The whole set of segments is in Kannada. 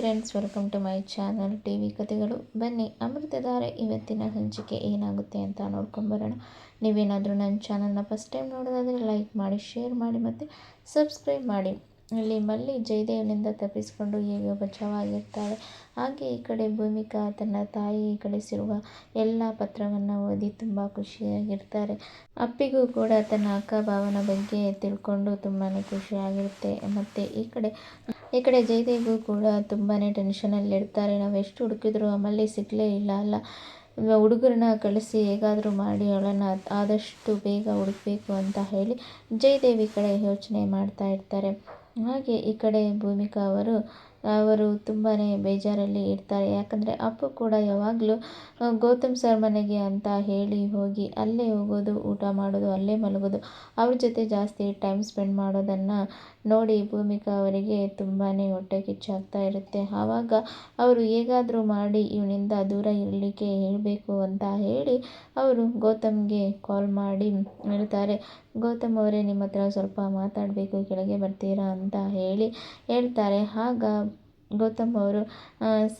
Friends, welcome to my channel T V ಕಥೆಗಳು ಬನ್ನಿ ಅಮೃತಧಾರೆ ಇವತ್ತಿನ ಹಂಚಿಕೆ ಏನಾಗುತ್ತೆ ಅಂತ ನೋಡ್ಕೊಂಬರೋಣ ನೀವೇನಾದರೂ ನನ್ನ ಚಾನಲ್ನ ಫಸ್ಟ್ ಟೈಮ್ ನೋಡೋದಾದರೆ ಲೈಕ್ ಮಾಡಿ ಶೇರ್ ಮಾಡಿ ಮತ್ತು ಸಬ್ಸ್ಕ್ರೈಬ್ ಮಾಡಿ. ಇಲ್ಲಿ ಮಲ್ಲಿ ಜಯದೇವನಿಂದ ತಪ್ಪಿಸಿಕೊಂಡು ಹೇಗೆ ಬಚಾವಾಗಿರ್ತಾಳೆ ಹಾಗೆ ಈ ಕಡೆ ಭೂಮಿಕಾ ತನ್ನ ತಾಯಿ ಕಳಿಸಿರುವ ಎಲ್ಲ ಪತ್ರವನ್ನು ಓದಿ ತುಂಬ ಖುಷಿಯಾಗಿರ್ತಾರೆ. ಅಪ್ಪಿಗೂ ಕೂಡ ತನ್ನ ಅಕ್ಕ ಭಾವನ ಬಗ್ಗೆ ತಿಳ್ಕೊಂಡು ತುಂಬಾ ಖುಷಿಯಾಗಿರುತ್ತೆ. ಮತ್ತು ಈ ಕಡೆ ಈ ಕಡೆ ಜಯದೇವಿಗೂ ಕೂಡ ತುಂಬಾ ಟೆನ್ಷನಲ್ಲಿರ್ತಾರೆ ನಾವು ಎಷ್ಟು ಹುಡುಕಿದ್ರು ಮಲ್ಲಿ ಸಿಗಲೇ ಇಲ್ಲ ಅಲ್ಲ. ಹುಡುಗರನ್ನ ಕಳಿಸಿ ಹೇಗಾದರೂ ಮಾಡಿ ಅವಳನ್ನು ಆದಷ್ಟು ಬೇಗ ಹುಡುಕಬೇಕು ಅಂತ ಹೇಳಿ ಜಯದೇವಿ ಕಡೆ ಯೋಚನೆ ಮಾಡ್ತಾ ಇರ್ತಾರೆ. ಹಾಗೆ ಈ ಕಡೆ ಭೂಮಿಕಾ ಅವರು ಅವರು ತುಂಬಾ ಬೇಜಾರಲ್ಲಿ ಇರ್ತಾರೆ. ಯಾಕಂದರೆ ಅಪ್ಪು ಕೂಡ ಯಾವಾಗಲೂ ಗೌತಮ್ ಸರ್ ಮನೆಗೆ ಅಂತ ಹೇಳಿ ಹೋಗಿ ಅಲ್ಲೇ ಹೋಗೋದು, ಊಟ ಮಾಡೋದು, ಅಲ್ಲೇ ಮಲಗೋದು, ಅವ್ರ ಜೊತೆ ಜಾಸ್ತಿ ಟೈಮ್ ಸ್ಪೆಂಡ್ ಮಾಡೋದನ್ನು ನೋಡಿ ಭೂಮಿಕಾ ಅವರಿಗೆ ತುಂಬಾ ಹೊಟ್ಟೆ ಕಿಚ್ಚಾಗ್ತಾ ಇರುತ್ತೆ. ಆವಾಗ ಅವರು ಹೇಗಾದರೂ ಮಾಡಿ ಇವನಿಂದ ದೂರ ಇರಲಿಕ್ಕೆ ಹೇಳಬೇಕು ಅಂತ ಹೇಳಿ ಅವರು ಗೌತಮ್ಗೆ ಕಾಲ್ ಮಾಡಿ ಹೇಳ್ತಾರೆ. ಗೌತಮ್ ಅವರೇ, ನಿಮ್ಮ ಹತ್ರ ಸ್ವಲ್ಪ ಮಾತಾಡಬೇಕು, ಕೆಳಗೆ ಬರ್ತೀರಾ? ಅಂತ ಹೇಳಿ ಹೇಳ್ತಾರೆ. ಆಗ ಗೌತಮ್ ಅವರು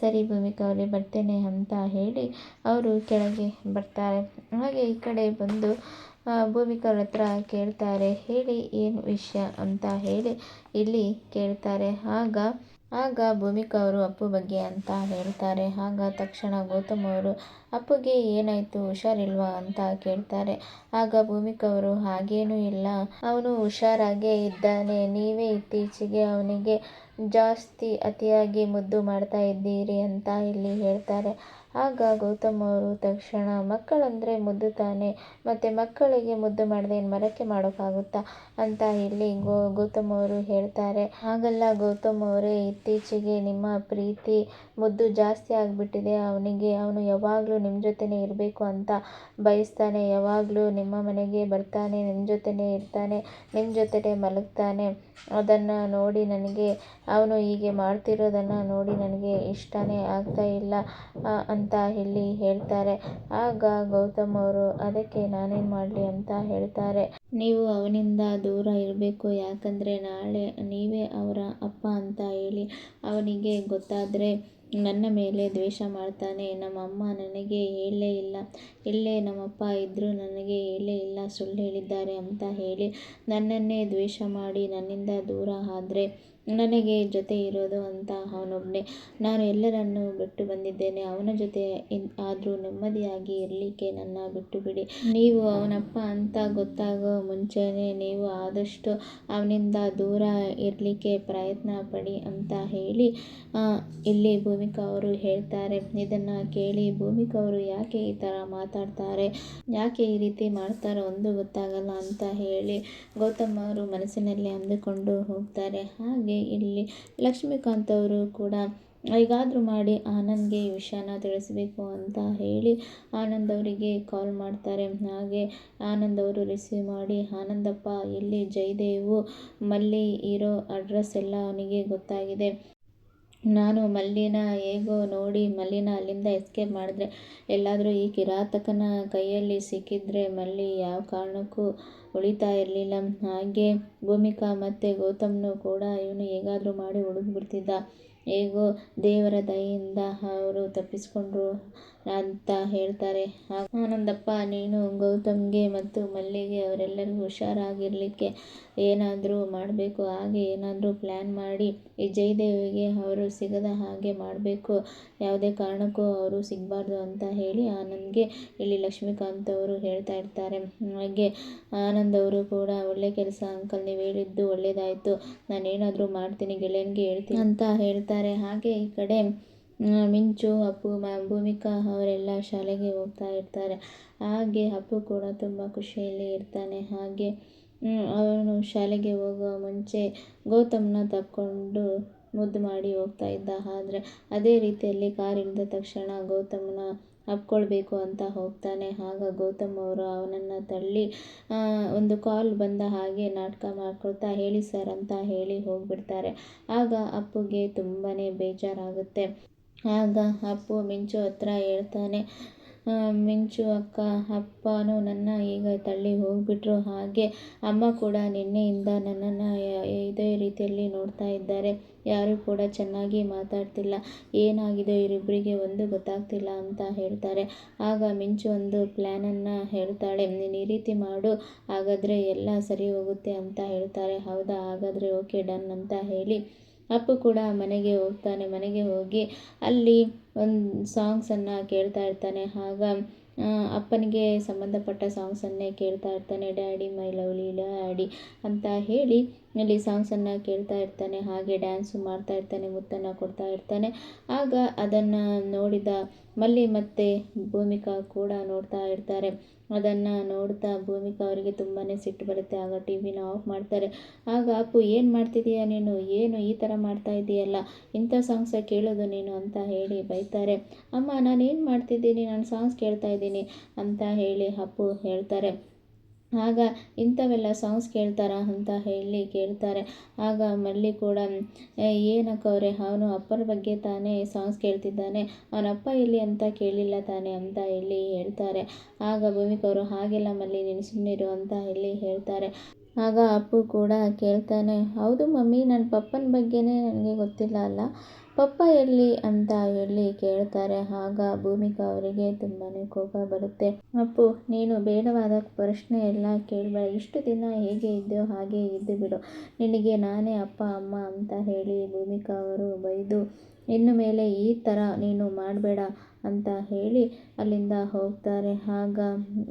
ಸರಿ ಭೂಮಿಕಾ ಅವರೇ, ಬರ್ತೇನೆ ಅಂತ ಹೇಳಿ ಅವರು ಕೆಳಗೆ ಬರ್ತಾರೆ. ಹಾಗೆ ಈ ಕಡೆ ಬಂದು ಭೂಮಿಕಾ ಅವ್ರ ಹತ್ರ ಕೇಳ್ತಾರೆ. ಹೇಳಿ, ಏನು ವಿಷಯ? ಅಂತ ಹೇಳಿ ಇಲ್ಲಿ ಕೇಳ್ತಾರೆ. ಆಗ ಆಗ ಭೂಮಿಕಾ ಅವರು ಅಪ್ಪು ಬಗ್ಗೆ ಅಂತ ಹೇಳ್ತಾರೆ. ಆಗ ತಕ್ಷಣ ಗೌತಮ್ ಅವರು, ಅಪ್ಪುಗೆ ಏನಾಯಿತು? ಹುಷಾರಿಲ್ವಾ? ಅಂತ ಕೇಳ್ತಾರೆ. ಆಗ ಭೂಮಿಕಾ ಅವರು ಹಾಗೇನೂ ಇಲ್ಲ. ಅವನು ಹುಷಾರಾಗೇ ಇದ್ದಾನೆ. ನೀವೇ ಇತ್ತೀಚೆಗೆ ಅವನಿಗೆ ಜಾಸ್ತಿ ಅತಿಯಾಗಿ ಮುದ್ದು ಮಾಡ್ತಾ ಇದ್ದೀರಿ ಅಂತ ಇಲ್ಲಿ ಹೇಳ್ತಾರೆ. ಆಗ ಗೌತಮ್ ಅವರು ತಕ್ಷಣ ಮಕ್ಕಳಂದರೆ ಮುದ್ದು ತಾನೆ, ಮತ್ತು ಮಕ್ಕಳಿಗೆ ಮುದ್ದು ಮಾಡದೆ ಏನು ಮರಕ್ಕೆ ಮಾಡೋಕ್ಕಾಗುತ್ತಾ ಅಂತ ಇಲ್ಲಿ ಗೋ, ಗೌತಮ್ ಅವರು ಹೇಳ್ತಾರೆ. ಹಾಗಲ್ಲ ಗೌತಮ್ ಅವರೇ, ಇತ್ತೀಚೆಗೆ ನಿಮ್ಮ ಪ್ರೀತಿ ಮುದ್ದು ಜಾಸ್ತಿ ಆಗಿಬಿಟ್ಟಿದೆ. ಅವನಿಗೆ, ಅವನು ಯಾವಾಗಲೂ ನಿಮ್ಮ ಜೊತೆನೇ ಇರಬೇಕು ಅಂತ ಬಯಸ್ತಾನೆ. ಯಾವಾಗಲೂ ನಿಮ್ಮ ಮನೆಗೆ ಬರ್ತಾನೆ, ನಿಮ್ಮ ಜೊತೆನೇ ಇರ್ತಾನೆ, ನಿಮ್ಮ ಜೊತೆನೇ ಮಲಗ್ತಾನೆ. ಅದನ್ನು ನೋಡಿ ನನಗೆ, ಅವನು ಹೀಗೆ ಮಾಡ್ತಿರೋದನ್ನು ನೋಡಿ ನನಗೆ ಇಷ್ಟನೇ ಆಗ್ತಾ ಇಲ್ಲ. ಅಂತ ಇಲ್ಲಿ ಹೇಳ್ತಾರೆ. ಆಗ ಗೌತಮ್ ಅವರು, ಅದಕ್ಕೆ ನಾನೇನು ಮಾಡಲಿ ಅಂತ ಹೇಳ್ತಾರೆ. ನೀವು ಅವನಿಂದ ದೂರ ಇರಬೇಕು, ಯಾಕಂದರೆ ನಾಳೆ ನೀವೇ ಅವರ ಅಪ್ಪ ಅಂತ ಹೇಳಿ ಅವನಿಗೆ ಗೊತ್ತಾದರೆ ನನ್ನ ಮೇಲೆ ದ್ವೇಷ ಮಾಡ್ತಾನೆ. ನಮ್ಮಮ್ಮ ನನಗೆ ಹೇಳಲೇ ಇಲ್ಲ. ಇಲ್ಲೇ ನಮ್ಮಪ್ಪ ಇದ್ದರೂ ನನಗೆ ಹೇಳೇ ಇಲ್ಲ. ಸುಳ್ಳು ಹೇಳಿದ್ದಾರೆ ಅಂತ ಹೇಳಿ ನನ್ನನ್ನೇ ದ್ವೇಷ ಮಾಡಿ ನನ್ನಿಂದ ದೂರ ಆದರೆ ನನಗೆ ಜೊತೆ ಇರೋದು ಅಂತ ಅವನೊಬ್ಬನೇ ನಾನು ಎಲ್ಲರನ್ನು ಬಿಟ್ಟು ಬಂದಿದ್ದೇನೆ. ಅವನ ಜೊತೆ ಆದರೂ ನೆಮ್ಮದಿಯಾಗಿ ಇರಲಿಕ್ಕೆ ನನ್ನ ಬಿಟ್ಟು ಬಿಡಿ ನೀವು ಅವನಪ್ಪ ಅಂತ ಗೊತ್ತಾಗೋ ಮುಂಚೆನೇ ನೀವು ಆದಷ್ಟು ಅವನಿಂದ ದೂರ ಇರಲಿಕ್ಕೆ ಪ್ರಯತ್ನ ಪಡಿ ಅಂತ ಹೇಳಿ ಇಲ್ಲಿ ಭೂಮಿಕಾ ಅವರು ಹೇಳ್ತಾರೆ. ಇದನ್ನು ಕೇಳಿ ಭೂಮಿಕಾ ಅವರು ಯಾಕೆ ಈ ಥರ ಮಾತಾಡ್ತಾರೆ? ಯಾಕೆ ಈ ರೀತಿ ಮಾಡ್ತಾರೋ ಒಂದು ಗೊತ್ತಾಗಲ್ಲ ಅಂತ ಹೇಳಿ ಗೌತಮ್ ಅವರು ಮನಸ್ಸಿನಲ್ಲಿ ಅಂದುಕೊಂಡು ಹೋಗ್ತಾರೆ. ಹಾಗೆ ಇಲ್ಲಿ ಲಕ್ಷ್ಮೀಕಾಂತ್ ಅವರು ಕೂಡ ಹೇಗಾದರೂ ಮಾಡಿ ಆನಂದ್ಗೆ ಈ ವಿಷಯನ ತಿಳಿಸಬೇಕು ಅಂತ ಹೇಳಿ ಆನಂದ್ ಅವರಿಗೆ ಕಾಲ್ ಮಾಡ್ತಾರೆ. ಹಾಗೆ ಆನಂದ್ ಅವರು ರಿಸೀವ್ ಮಾಡಿ, ಆನಂದಪ್ಪ ಇಲ್ಲಿ ಜಯದೇವು? ಮಲ್ಲಿ ಇರೋ ಅಡ್ರೆಸ್ ಎಲ್ಲ ಅವನಿಗೆ ಗೊತ್ತಾಗಿದೆ. ನಾನು ಮಲ್ಲಿನ, ಹೇಗೋ ನೋಡಿ ಮಲ್ಲಿನ ಅಲ್ಲಿಂದ ಎಸ್ಕೇಪ್ ಮಾಡಿದ್ರೆ, ಎಲ್ಲಾದರೂ ಈ ಕಿರಾತಕನ ಕೈಯಲ್ಲಿ ಸಿಕ್ಕಿದ್ರೆ ಮಲ್ಲಿ ಯಾವ ಕಾರಣಕ್ಕೂ ಉಳಿತಾ ಇರಲಿಲ್ಲ. ಹಾಗೆ ಭೂಮಿಕಾ ಮತ್ತು ಗೌತಮ್ನು ಕೂಡ ಇವನು ಹೇಗಾದರೂ ಮಾಡಿ ಹುಡುಕ್ಬಿಡ್ತಿದ್ದ ಹೇಗೋ ದೇವರ ದಯೆಯಿಂದ ಅವರು ತಪ್ಪಿಸ್ಕೊಂಡ್ರು. ಅಂತ ಹೇಳ್ತಾರೆ. ಆನಂದಪ್ಪ, ನೀನು ಗೌತಮ್ಗೆ ಮತ್ತು ಮಲ್ಲಿಗೆ ಅವರೆಲ್ಲರಿಗೂ ಹುಷಾರಾಗಿರಲಿಕ್ಕೆ ಏನಾದರೂ ಮಾಡಬೇಕು, ಹಾಗೆ ಏನಾದರೂ ಪ್ಲ್ಯಾನ್ ಮಾಡಿ. ಈ ಜಯದೇವಿಗೆ ಅವರು ಸಿಗದ ಹಾಗೆ ಮಾಡಬೇಕು. ಯಾವುದೇ ಕಾರಣಕ್ಕೂ ಅವರು ಸಿಗಬಾರ್ದು ಅಂತ ಹೇಳಿ ಆನಂದ್ಗೆ ಇಲ್ಲಿ ಲಕ್ಷ್ಮೀಕಾಂತ್ ಅವರು ಹೇಳ್ತಾ ಇರ್ತಾರೆ. ಹಾಗೆ ಆನಂದ್ ಅವರು ಕೂಡ, ಒಳ್ಳೆ ಕೆಲಸ ಅಂಕಲ್ ನೀವು ಹೇಳಿದ್ದು ಒಳ್ಳೇದಾಯಿತು. ನಾನೇನಾದರೂ ಮಾಡ್ತೀನಿ ಗೆಳೆಯನಿಗೆ ಹೇಳ್ತೀನಿ ಅಂತ ಹೇಳ್ತಾರೆ. ಹಾಗೆ ಈ ಕಡೆ ಮಿಂಚು, ಅಪ್ಪು ಭೂಮಿಕಾ ಅವರೆಲ್ಲ ಶಾಲೆಗೆ ಹೋಗ್ತಾ ಇರ್ತಾರೆ. ಹಾಗೆ ಅಪ್ಪು ಕೂಡ ತುಂಬ ಖುಷಿಯಲ್ಲಿ ಇರ್ತಾನೆ. ಹಾಗೆ ಅವನು ಶಾಲೆಗೆ ಹೋಗುವ ಮುಂಚೆ ಗೌತಮ್ನ ತಕ್ಕೊಂಡು ಮುದ್ದು ಮಾಡಿ ಹೋಗ್ತಾ ಇದ್ದ. ಆದರೆ ಅದೇ ರೀತಿಯಲ್ಲಿ ಕಾರ್ ತಕ್ಷಣ ಗೌತಮ್ನ ಅಪ್ಕೊಳ್ಬೇಕು ಅಂತ ಹೋಗ್ತಾನೆ. ಆಗ ಗೌತಮ್ ಅವರು ಅವನನ್ನು ತಳ್ಳಿ ಒಂದು ಕಾಲ್ ಬಂದ ಹಾಗೆ ನಾಟಕ ಮಾಡ್ಕೊಳ್ತಾ ಹೇಳಿ ಸರ್ ಅಂತ ಹೇಳಿ ಹೋಗ್ಬಿಡ್ತಾರೆ. ಆಗ ಅಪ್ಪುಗೆ ತುಂಬಾ ಬೇಜಾರಾಗುತ್ತೆ. ಆಗ ಅಪ್ಪು ಮಿಂಚು ಹತ್ರ ಹೇಳ್ತಾನೆ ಮಿಂಚು ಅಕ್ಕ, ಅಪ್ಪನೂ ನನ್ನ ಈಗ ತಳ್ಳಿ ಹೋಗಿಬಿಟ್ರು ಹಾಗೆ. ಅಮ್ಮ ಕೂಡ ನಿನ್ನೆಯಿಂದ ನನ್ನನ್ನು ಇದೇ ರೀತಿಯಲ್ಲಿ ನೋಡ್ತಾ ಇದ್ದಾರೆ. ಯಾರೂ ಕೂಡ ಚೆನ್ನಾಗಿ ಮಾತಾಡ್ತಿಲ್ಲ. ಏನಾಗಿದೆ ಇವರಿಬ್ಬರಿಗೆ ಒಂದು ಗೊತ್ತಾಗ್ತಿಲ್ಲ ಅಂತ ಹೇಳ್ತಾರೆ. ಆಗ ಮಿಂಚು ಒಂದು ಪ್ಲ್ಯಾನನ್ನು ಹೇಳ್ತಾಳೆ. ನೀನು ಈ ರೀತಿ ಮಾಡು, ಹಾಗಾದರೆ ಎಲ್ಲ ಸರಿ ಹೋಗುತ್ತೆ ಅಂತ ಹೇಳ್ತಾರೆ. ಹೌದಾ? ಹಾಗಾದರೆ ಓಕೆ, ಡನ್ ಅಂತ ಹೇಳಿ ಅಪ್ಪು ಕೂಡ ಮನೆಗೆ ಹೋಗ್ತಾನೆ, ಮನೆಗೆ ಹೋಗಿ ಅಲ್ಲಿ ಒಂದು ಸಾಂಗ್ಸನ್ನು ಕೇಳ್ತಾ ಇರ್ತಾನೆ. ಆಗ ಅಪ್ಪನಿಗೆ ಸಂಬಂಧಪಟ್ಟ ಸಾಂಗ್ಸನ್ನೇ ಕೇಳ್ತಾ ಇರ್ತಾನೆ. ಡ್ಯಾಡಿ ಮೈ ಲವ್ಲಿ ಡ್ಯಾಡಿ ಅಂತ ಹೇಳಿ ಅಲ್ಲಿ ಸಾಂಗ್ಸನ್ನು ಕೇಳ್ತಾ ಇರ್ತಾನೆ. ಹಾಗೆ ಡ್ಯಾನ್ಸು ಮಾಡ್ತಾ ಇರ್ತಾನೆ, ಮುತ್ತನ್ನು ಕೊಡ್ತಾ ಇರ್ತಾನೆ. ಆಗ ಅದನ್ನು ನೋಡಿದ ಮಲ್ಲಿ ಮತ್ತು ಭೂಮಿಕಾ ಕೂಡ ನೋಡ್ತಾ ಇರ್ತಾರೆ. ಅದನ್ನು ನೋಡ್ತಾ ಭೂಮಿಕಾ ಅವರಿಗೆ ತುಂಬಾ ಸಿಟ್ಟು ಬರುತ್ತೆ. ಆಗ ಟಿ ವಿನ ಆಫ್ ಮಾಡ್ತಾರೆ. ಆಗ ಅಪ್ಪು, ಏನು ಮಾಡ್ತಿದ್ದೀಯ ನೀನು? ಏನು ಈ ಥರ ಮಾಡ್ತಾ ಇದ್ದೀಯಲ್ಲ ಇಂಥ ಸಾಂಗ್ಸ ಕೇಳೋದು ನೀನು? ಅಂತ ಹೇಳಿ ಬೈತಾರೆ. ಅಮ್ಮ ನಾನು ಏನು ಮಾಡ್ತಿದ್ದೀನಿ? ನಾನು ಸಾಂಗ್ಸ್ ಕೇಳ್ತಾ ಇದ್ದೀನಿ, ಅಂತ ಹೇಳಿ ಅಪ್ಪು ಹೇಳ್ತಾರೆ. ಆಗ ಇಂಥವೆಲ್ಲ ಸಾಂಗ್ಸ್ ಕೇಳ್ತಾರಾ ಅಂತ ಹೇಳಿ ಕೇಳ್ತಾರೆ. ಆಗ ಮಲ್ಲಿ ಕೂಡ ಏನಕ್ಕವ್ರೆ ಅವನು ಅಪ್ಪನ ಬಗ್ಗೆ ತಾನೇ ಸಾಂಗ್ಸ್ ಕೇಳ್ತಿದ್ದಾನೆ. ಅವನ ಇಲ್ಲಿ ಅಂತ ಕೇಳಿಲ್ಲ ತಾನೆ ಅಂತ ಹೇಳಿ ಹೇಳ್ತಾರೆ. ಆಗ ಭೂಮಿಕವರು, ಹಾಗೆಲ್ಲ ಮಲ್ಲಿ ನೀನು ಸುಮ್ಮನಿರು ಅಂತ ಹೇಳಿ ಹೇಳ್ತಾರೆ. ಆಗ ಅಪ್ಪು ಕೂಡ ಕೇಳ್ತಾನೆ, ಹೌದು ಮಮ್ಮಿ ನನ್ನ ಪಪ್ಪನ ಬಗ್ಗೆನೇ ನನಗೆ ಗೊತ್ತಿಲ್ಲ ಅಲ್ಲ. ಪಪ್ಪ ಎಲ್ಲಿ ಅಂತ ಹೇಳಿ ಕೇಳ್ತಾರೆ. ಆಗ ಭೂಮಿಕಾ ಅವರಿಗೆ ತುಂಬಾ ಕೋಪ ಬರುತ್ತೆ. ಅಪ್ಪು, ನೀನು ಬೇಡವಾದ ಪ್ರಶ್ನೆ ಎಲ್ಲ ಕೇಳಬೇಡ. ಇಷ್ಟು ದಿನ ಹೇಗೆ ಇದ್ದೋ ಹಾಗೆ ಇದ್ದು ಬಿಡು ನಿನಗೆ ನಾನೇ ಅಪ್ಪ, ಅಮ್ಮ ಅಂತ ಹೇಳಿ ಭೂಮಿಕಾ ಅವರು ಬೈದು ಇನ್ನು ಮೇಲೆ ಈ ಥರ ನೀನು ಮಾಡಬೇಡ ಅಂತ ಹೇಳಿ ಅಲ್ಲಿಂದ ಹೋಗ್ತಾರೆ. ಆಗ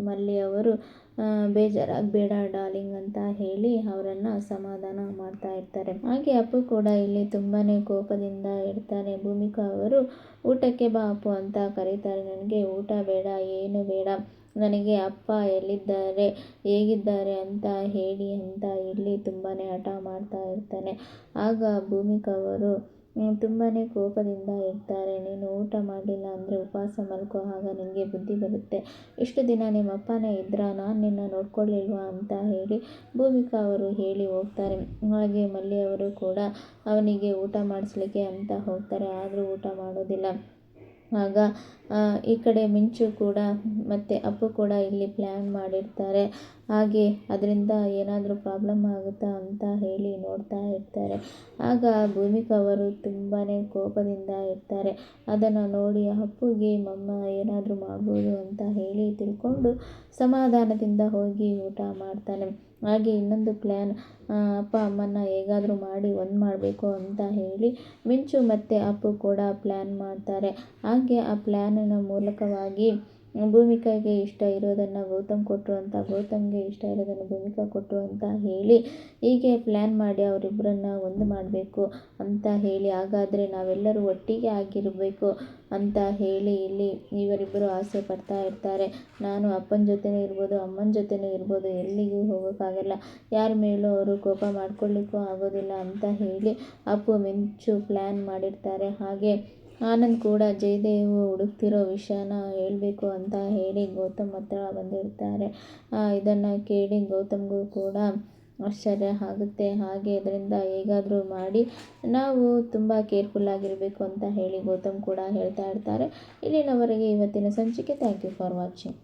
ಮಲ್ಲಿ ಅವರು ಬೇಜಾರಾಗಬೇಡ ಡಾರ್ಲಿಂಗ್ ಅಂತ ಹೇಳಿ ಅವರನ್ನು ಸಮಾಧಾನ ಮಾಡ್ತಾ ಇರ್ತಾರೆ. ಹಾಗೆ ಅಪ್ಪು ಕೂಡ ಇಲ್ಲಿ ತುಂಬಾ ಕೋಪದಿಂದ ಇರ್ತಾನೆ. ಭೂಮಿಕಾ ಅವರು, ಊಟಕ್ಕೆ ಬಾ ಅಪ್ಪು ಅಂತ ಕರೀತಾರೆ. ನನಗೆ ಊಟ ಬೇಡ, ಏನು ಬೇಡ. ನನಗೆ ಅಪ್ಪ ಎಲ್ಲಿದ್ದಾರೆ, ಹೇಗಿದ್ದಾರೆ ಅಂತ ಹೇಳಿ ಅಂತ ಇಲ್ಲಿ ತುಂಬಾ ಹಠ ಮಾಡ್ತಾ ಇರ್ತಾನೆ. ಆಗ ಭೂಮಿಕಾ ಅವರು ತುಂಬಾ ಕೋಪದಿಂದ ಇರ್ತಾರೆ ನೀನು ಊಟ ಮಾಡಲಿಲ್ಲ ಅಂದರೆ ಉಪವಾಸ ಮಲ್ಕೋ, ಆಗ ನಿನಗೆ ಬುದ್ಧಿ ಬರುತ್ತೆ. ಇಷ್ಟು ದಿನ ನಿಮ್ಮ ಅಪ್ಪನೇ ಇದ್ರಾ ನಾನು ನಿನ್ನ ನೋಡ್ಕೊಳ್ಳಿಲ್ವಾ ಅಂತ ಹೇಳಿ ಭೂಮಿಕಾ ಅವರು ಹೇಳಿ ಹೋಗ್ತಾರೆ. ಹಾಗೆ ಮಲ್ಲಿ ಅವರು ಕೂಡ ಅವನಿಗೆ ಊಟ ಮಾಡಿಸ್ಲಿಕ್ಕೆ ಅಂತ ಹೋಗ್ತಾರೆ, ಆದರೂ ಊಟ ಮಾಡೋದಿಲ್ಲ. ಆಗ ಈ ಕಡೆ ಮಿಂಚು ಕೂಡ ಮತ್ತು ಅಪ್ಪು ಕೂಡ ಇಲ್ಲಿ ಪ್ಲ್ಯಾನ್ ಮಾಡಿರ್ತಾರೆ. ಹಾಗೆ ಅದರಿಂದ ಏನಾದರೂ ಪ್ರಾಬ್ಲಮ್ ಆಗುತ್ತಾ ಅಂತ ಹೇಳಿ ನೋಡ್ತಾ ಇರ್ತಾರೆ. ಆಗ ಭೂಮಿಕಾ ಅವರು ತುಂಬಾ ಕೋಪದಿಂದ ಇರ್ತಾರೆ. ಅದನ್ನು ನೋಡಿ ಅಪ್ಪುಗೆ, ಮಮ್ಮ, ಏನಾದರೂ ಮಾಡ್ಬೋದು ಅಂತ ಹೇಳಿ ತಿಳ್ಕೊಂಡು ಸಮಾಧಾನದಿಂದ ಹೋಗಿ ಊಟ ಮಾಡ್ತಾನೆ. ಹಾಗೆ ಇನ್ನೊಂದು ಪ್ಲ್ಯಾನ್ ಅಪ್ಪ ಅಮ್ಮನ ಹೇಗಾದರೂ ಮಾಡಿ ಒಂದು ಮಾಡಬೇಕು ಅಂತ ಹೇಳಿ ಮಿಂಚು ಮತ್ತು ಅಪ್ಪು ಕೂಡ ಪ್ಲ್ಯಾನ್ ಮಾಡ್ತಾರೆ. ಹಾಗೆ ಆ ಪ್ಲ್ಯಾನಿನ ಮೂಲಕವಾಗಿ ಭೂಮಿಕಾಗೆ ಇಷ್ಟ ಇರೋದನ್ನು ಗೌತಮ್ ಕೊಟ್ಟರು ಅಂತ, ಗೌತಮ್ಗೆ ಇಷ್ಟ ಇರೋದನ್ನು ಭೂಮಿಕಾ ಕೊಟ್ಟರು ಅಂತ ಹೇಳಿ ಹೀಗೆ ಪ್ಲ್ಯಾನ್ ಮಾಡಿ ಅವರಿಬ್ಬರನ್ನ ಒಂದು ಮಾಡಬೇಕು ಅಂತ ಹೇಳಿ. ಹಾಗಾದರೆ ನಾವೆಲ್ಲರೂ ಒಟ್ಟಿಗೆ ಆಗಿರಬೇಕು ಅಂತ ಹೇಳಿ ಇಲ್ಲಿ ಇವರಿಬ್ಬರು ಆಸೆ ಪಡ್ತಾ ಇರ್ತಾರೆ. ನಾನು ಅಪ್ಪನ ಜೊತೆನೂ ಇರ್ಬೋದು, ಅಮ್ಮನ ಜೊತೆನೂ ಇರ್ಬೋದು, ಎಲ್ಲಿಗೂ ಹೋಗೋಕ್ಕಾಗಲ್ಲ. ಯಾರ ಮೇಲೂ ಅವರು ಕೋಪ ಮಾಡ್ಕೊಳ್ಳಿಕ್ಕೂ ಆಗೋದಿಲ್ಲ ಅಂತ ಹೇಳಿ ಅಪ್ಪು ಮಿಂಚು ಪ್ಲ್ಯಾನ್ ಮಾಡಿರ್ತಾರೆ. ಹಾಗೆ ಆನಂದ್ ಕೂಡ ಜಯದೇವ್ ಹುಡುಕ್ತಿರೋ ವಿಷಯನ ಹೇಳಬೇಕು ಅಂತ ಹೇಳಿ ಗೌತಮ್ ಹತ್ರ ಬಂದಿರ್ತಾರೆ. ಇದನ್ನು ಕೇಳಿ ಗೌತಮ್ಗೂ ಕೂಡ ಆಶ್ಚರ್ಯ ಆಗುತ್ತೆ. ಹಾಗೆ ಅದರಿಂದ ಹೇಗಾದರೂ ಮಾಡಿ ನಾವು ತುಂಬ ಕೇರ್ಫುಲ್ ಆಗಿರಬೇಕು ಅಂತ ಹೇಳಿ ಗೌತಮ್ ಕೂಡ ಹೇಳ್ತಾ ಇರ್ತಾರೆ. ಇಲ್ಲಿನವರೆಗೆ ಇವತ್ತಿನ ಸಂಚಿಕೆ. Thank you for watching